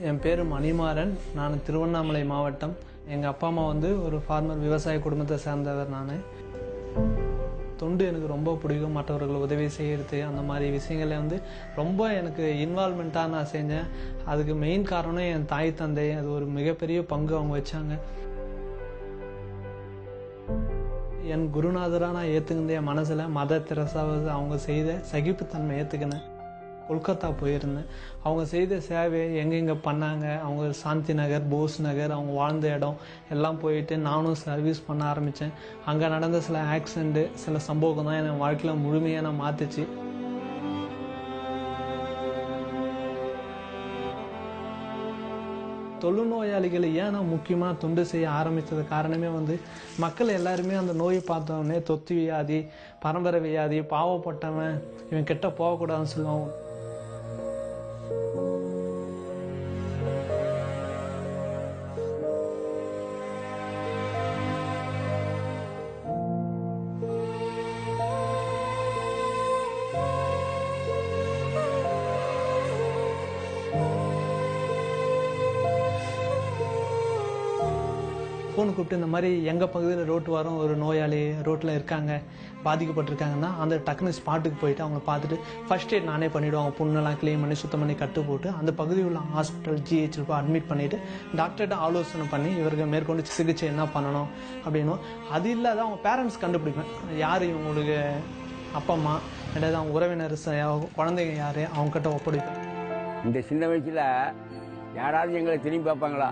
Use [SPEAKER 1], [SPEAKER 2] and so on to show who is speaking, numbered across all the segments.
[SPEAKER 1] என் பேர் மணிமாறன். நான் திருவண்ணாமலை மாவட்டம். எங்கள் அப்பா அம்மா வந்து ஒரு ஃபார்மர் விவசாய குடும்பத்தை சேர்ந்தவர் நான். தொண்டு எனக்கு ரொம்ப பிடிக்கும். மற்றவர்கள் உதவி செய்கிறது அந்த மாதிரி விஷயங்களை வந்து ரொம்ப எனக்கு இன்வால்மெண்ட்டாக நான் செஞ்சேன். அதுக்கு மெயின் காரணம் என் தாய் தந்தை. அது ஒரு மிகப்பெரிய பங்கு அவங்க வச்சாங்க. என் குருநாதராக நான் ஏற்றுக்கிந்த என் மனசில் மத திரசாவது அவங்க செய்த சகிப்புத்தன்மை ஏற்றுக்கினேன் கொல்கத்தா போயிருந்தேன். அவங்க செய்த சேவையை எங்கெங்கே பண்ணாங்க? அவங்க சாந்தி நகர் போஸ் நகர் அவங்க வாழ்ந்த இடம் எல்லாம் போயிட்டு நானும் சர்வீஸ் பண்ண ஆரம்பித்தேன் அங்கே நடந்த சில ஆக்சிடெண்ட்டு சில சம்பவம் தான் என் வாழ்க்கையில் முழுமையாக நான் மாற்றுச்சு தொழுநோயாளிகளை ஏன் நான் முக்கியமாக தொண்டு செய்ய ஆரம்பித்தது காரணமே வந்து மக்கள் எல்லாருமே அந்த நோயை பார்த்தவொடனே தொத்து வியாதி பரம்பரை வியாதி பாவப்பட்டவன் இவன் கிட்ட போகக்கூடாதுன்னு சொல்லுவான் ஃபோன் கூப்பிட்டு இந்த மாதிரி எங்கள் பகுதியில் ரோட்டு வாரம் ஒரு நோயாளி ரோட்டில் இருக்காங்க பாதிக்கப்பட்டிருக்காங்கன்னா அந்த டக்குனு ஸ்பாட்டுக்கு போயிட்டு அவங்க பார்த்துட்டு ஃபர்ஸ்ட் எய்ட் நானே பண்ணிவிடுவோம் அவங்க புண்ணெல்லாம் க்ளீன் பண்ணி சுத்தம் பண்ணி கட்டு போட்டு அந்த பகுதியில் உள்ள ஹாஸ்பிட்டல் ஜிஹெச் போய் அட்மிட் பண்ணிவிட்டு டாக்டர்கிட்ட ஆலோசனை பண்ணி இவருக்கு மேற்கொண்டு சிகிச்சை என்ன பண்ணணும் அப்படின்னும். அது இல்லாத அவங்க பேரண்ட்ஸ் கண்டுபிடிப்பேன். யார் இவங்களுக்கு அப்பா அம்மா ரெண்டாவது அவங்க உறவினர் குழந்தைங்க யார் அவங்ககிட்ட ஒப்படைப்பேன்.
[SPEAKER 2] இந்த சின்ன வயசில் யாராவது எங்களை திரும்பி பார்ப்பாங்களா?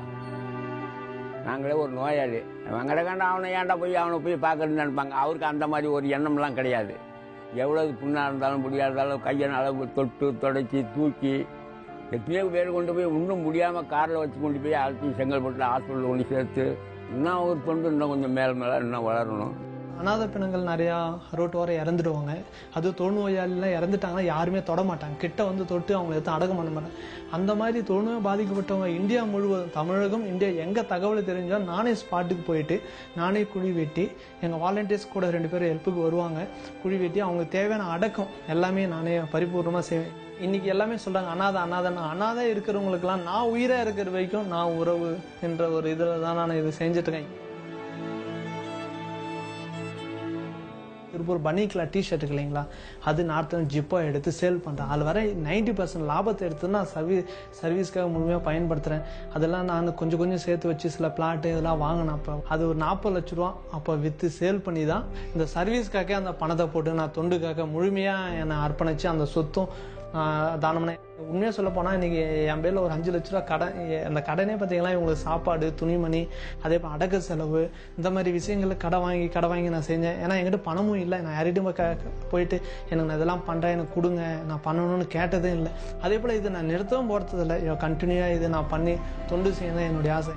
[SPEAKER 2] நாங்களே ஒரு நோயாளி. அவங்கட அவனை ஏன்டா போய் அவனை போய் பார்க்கறதுன்னு நினைப்பாங்க? அவருக்கு அந்த மாதிரி ஒரு எண்ணம்லாம் கிடையாது. எவ்வளவு புண்ணாக இருந்தாலும் முடியா இருந்தாலும் கையை அளவு தொட்டு தொடச்சி தூக்கி எத்தனையோ பேர் கொண்டு போய் இன்னும் முடியாமல் காரில் வச்சு கொண்டு போய் அழைச்சி செங்கல்பட்டில் ஹாஸ்பிட்டலில் கொண்டு சேர்த்து இன்னும் ஒரு தொண்டு இன்னும் கொஞ்சம் மேலே மேலே இன்னும் வளரணும்.
[SPEAKER 1] அநாத பிணங்கள் நிறையா ரோட்டு வர இறந்துடுவாங்க. அது தொழுநோயாளிலாம் இறந்துட்டாங்கன்னா யாருமே தொட மாட்டாங்க. கிட்ட வந்து தொட்டு அவங்களை எதுவும் அடக்கம் பண்ண மாட்டாங்க. அந்த மாதிரி தொழுநோய் பாதிக்கப்பட்டவங்க இந்தியா முழுவதும் தமிழகம் இந்தியா எங்கே தகவல் தெரிஞ்சாலும் நானே ஸ்பாட்டுக்கு போயிட்டு நானே குழி வெட்டி எங்கள் வாலண்டியர்ஸ் கூட ரெண்டு பேரும் ஹெல்ப்புக்கு வருவாங்க. குழி வெட்டி அவங்களுக்கு தேவையான அடக்கம் எல்லாமே நானே பரிபூர்ணமாக செய்வேன். இன்னைக்கு எல்லாமே சொல்றாங்க அனாதை அனாதன் அனாதை இருக்கிறவங்களுக்கெல்லாம் நான் உயிரா இருக்கிற வரைக்கும் நான் உறவு என்ற ஒரு இதில் தான் நான் இது செஞ்சுட்டு இருக்கேன். திருப்பூர் பனிக்கில் டிஷர்ட் இல்லைங்களா? அது நார்த்தன் ஜிப்பாக எடுத்து சேல் பண்ணுறேன் அதில் வர நைன்டி பர்சன்ட் லாபத்தை எடுத்து நான் சர்வீஸ் சர்வீஸ்க்காக முழுமையாக பயன்படுத்துகிறேன் அதெல்லாம் நான் கொஞ்சம் கொஞ்சம் சேர்த்து வச்சு சில பிளாட்டு இதெல்லாம் வாங்கினேன். அப்போ அது ஒரு நாற்பது லட்ச ரூபா. அப்போ விற்று சேல் பண்ணி தான் இந்த சர்வீஸ்க்காக அந்த பணத்தை போட்டு நான் தொண்டுக்காக முழுமையாக என்னை அர்ப்பணித்து அந்த சொத்தும் தானம் பண்ணேன் உண்மையாக சொல்ல போனால் இன்னைக்கு என் பேரில் ஒரு அஞ்சு லட்ச ரூபா கடன் அந்த கடனே பார்த்தீங்கன்னா இவங்களுக்கு சாப்பாடு துணிமணி அதே போல் அடக்க செலவு இந்த மாதிரி விஷயங்களை கடை வாங்கி கடை வாங்கி நான் செஞ்சேன். ஏன்னா என்கிட்ட பணமும் இல்லை. நான் யார்கிட்டும் க- போயிட்டு எனக்கு நான் இதெல்லாம் பண்ணுறேன் எனக்கு கொடுங்க நான் பண்ணணும்னு கேட்டதே இல்லை. அதே போல் இது நான் நிறுத்தவும் போகிறதில்ல கண்டினியூவாக இது நான் பண்ணி தொண்டு செய்யணும் என்னுடைய ஆசை.